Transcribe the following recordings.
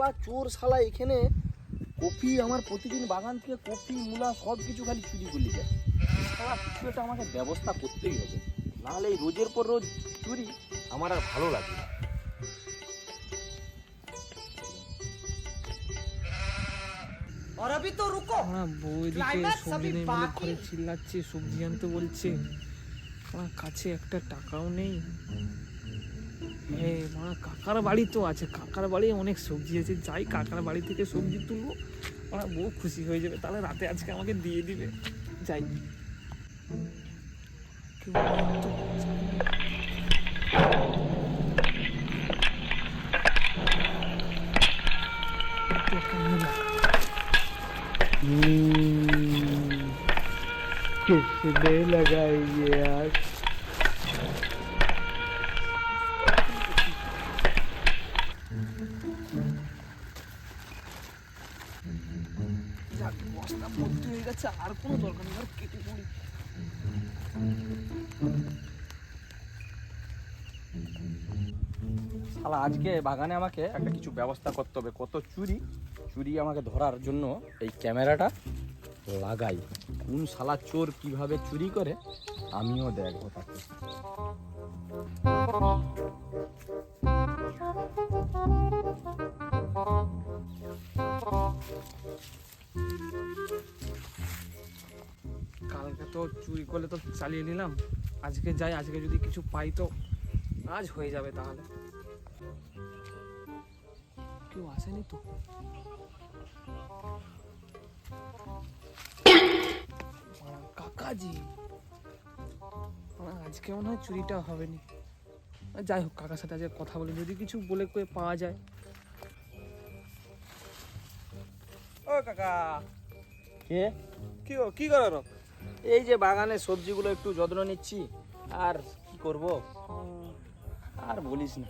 শালা চোর শালা এখানে কপি আমার প্রতিদিন বাগান থেকে কপি মূলা সব কিছু খালি চুরি করলি যায় শালা কিছু একটা আমাকে ব্যবস্থা করতেই হবে নাহলে এই রোজের পর রোজ চুরি আমার আর ভালো লাগে না और अभी तो रुको আমার বউ এদিকে Climax সবজি अभी নেই বলে बाकी ঘরে চিল্লাচ্ছে সবজি আনতে বলছে আমার কাছে একটা টাকাও নেই হ্যাঁ মা কাকার বাড়ি তো আছে কাকার বাড়ি অনেক সবজি আছে যাই কাকার বাড়ি থেকে সবজি তুলবো আমার বউ খুশি হয়ে যাবে তাহলে রাতে আজকে আমাকে দিয়ে দিবে যাই কেউ নেই তো, যাই। টাকা নেই। किसने लगाई ये आग বস্তা ভর্তি হয়ে গেছে, আর কোনো দরকার নেই, আর কেটে পড়ি। শালা, আজকে বাগানে আমাকে একটা কিছু ব্যবস্থা করতে হবে। কত চুরি? চুরি আমাকে ধরার জন্য এই ক্যামেরাটা লাগাই। কোন শালা চোর কীভাবে চুরি করে, আমিও দেখব তাকে। কালকে তো চুরি করলে তো চালিয়ে নিলাম। আজকে যাই আজকে যদি কিছু পাই তো আজ হয়ে যাবে তাহলে। কেউ আসেনি তো? কাকাজি। আজকে মনে হয় চুরিটা হবে নি যাই হোক কাকার সাথে আজকে কথা বলি। যদি কিছু বলে কয়ে পাওয়া যায়। ও কাকা। কে? কি কি করো? এই যে বাগানে সবজিগুলো একটু যত্ন নিচ্ছি। আর কি করব? আর বলিস না।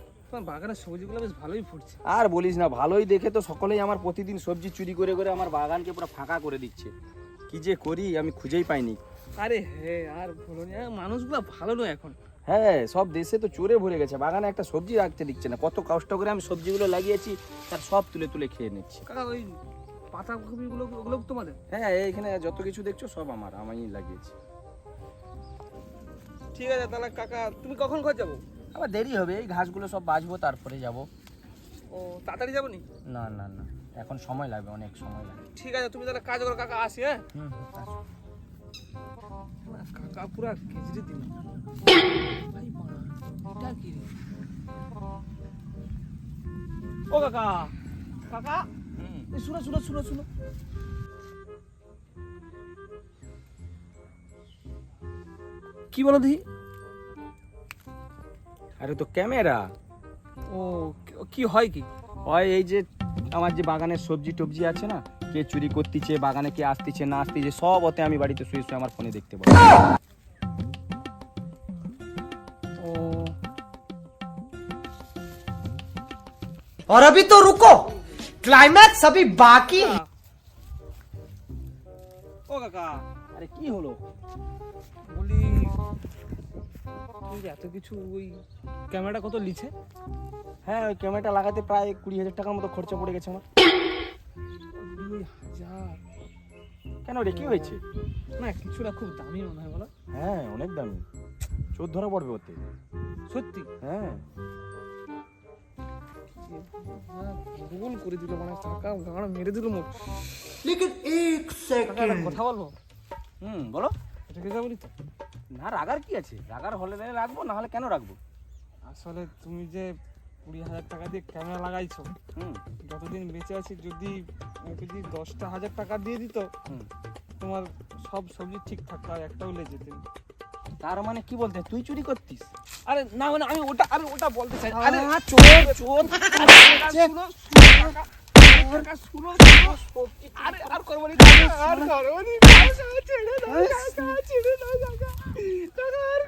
বাগানের সবজিগুলো বেশ ভালোই ফুটছে। আর বলিস না ভালোই দেখে তো সকলেই আমার প্রতিদিন সবজি চুরি করে করে আমার বাগানকে পুরো ফাঁকা করে দিচ্ছে। কি যে করি আমি খুঁজেই পাইনি। আরে হে আর বলো না মানুষগুলো ভালো নয় এখন। হ্যাঁ সব দেশে তো চোরে ভরে গেছে। বাগানে একটা সবজি রাখতে দিচ্ছে না। কত কষ্ট করে আমি সবজিগুলো লাগিয়েছি তার সব তুলে তুলে খেয়ে নিচ্ছি। কাকা ওই পাতা কপিগুলো ওগুলো তোমাদের? হ্যাঁ এইখানে যত কিছু দেখছ সব আমার আমি লাগিয়েছি। ঠিক আছে তাহলে কাকা তুমি কখন ঘর যাব? আবার দেরি হবে এই ঘাসগুলো সব বাজবো তারপরে যাব। ও তাড়াতাড়ি যাব নি না না না এখন সময় লাগবে অনেক সময় লাগবে। ঠিক আছে তুমি তাহলে কাজ করো কাকা আসি হ্যাঁ? হুম কাকা পুরা কেজরি দিল? ও কাকা কাকা শুনো শুনো শুনো শুনো কি বলো দেখি আরে তো ক্যামেরা ও কি- কি হয় কি হয় এই যে আমার যে বাগানের সবজি টবজি আছে না কে চুরি করতেছে বাগানে কে আসতেছে না আসতেছে সব ওতে আমি বাড়িতে শুয়ে শুয়ে আমার ফোনে দেখতে পাবো ও और अभी तो रुको ক্লাইম্যাক্স अभी বাকি ও কাকা আরে কি হলো? বলি এত কিছু ওই ক্যামেরাটা কত লিছে? হ্যাঁ ওই ক্যামেরাটা লাগাতে প্রায় কুড়ি হাজার টাকার মতো খরচা পড়ে গেছে আমার। কেন রে কি হয়েছে? না কিছুটা খুব দামি মনে হয় বলো। হ্যাঁ অনেক দামি। চোর ধরা পড়বে ওতে। সত্যি? হ্যাঁ। হ্যাঁ, গোল করে দিল মানে টাকা গাঁড় মেরে দিল মুখ। লেকিন এক সেকেন্ড। কথা বলব? হুম বলো। রেগে যাবি তো। না রাগার কি আছে? রাগার হলে রাখব না হলে কেন রাখব? আসলে তুমি যে কুড়ি হাজার টাকা দিয়ে ক্যামেরা লাগাইছো হুম। যতদিন বেঁচে আছি যদি যদি দশটা হাজার টাকা দিয়ে দিত তোমার সব সবজি ঠিকঠাক থাকতো একটাও লেগে যেতেন তার মানে কি বলতে তুই চুরি করতিস আরে না মানে আমি ওটা আরে ওটা বলতে চাই আরে আরে চোর চোর। আরে আর করব না আর করব নি, ছেড়ে দাও, ছেড়ে দাও, কাকা। কাকা, আর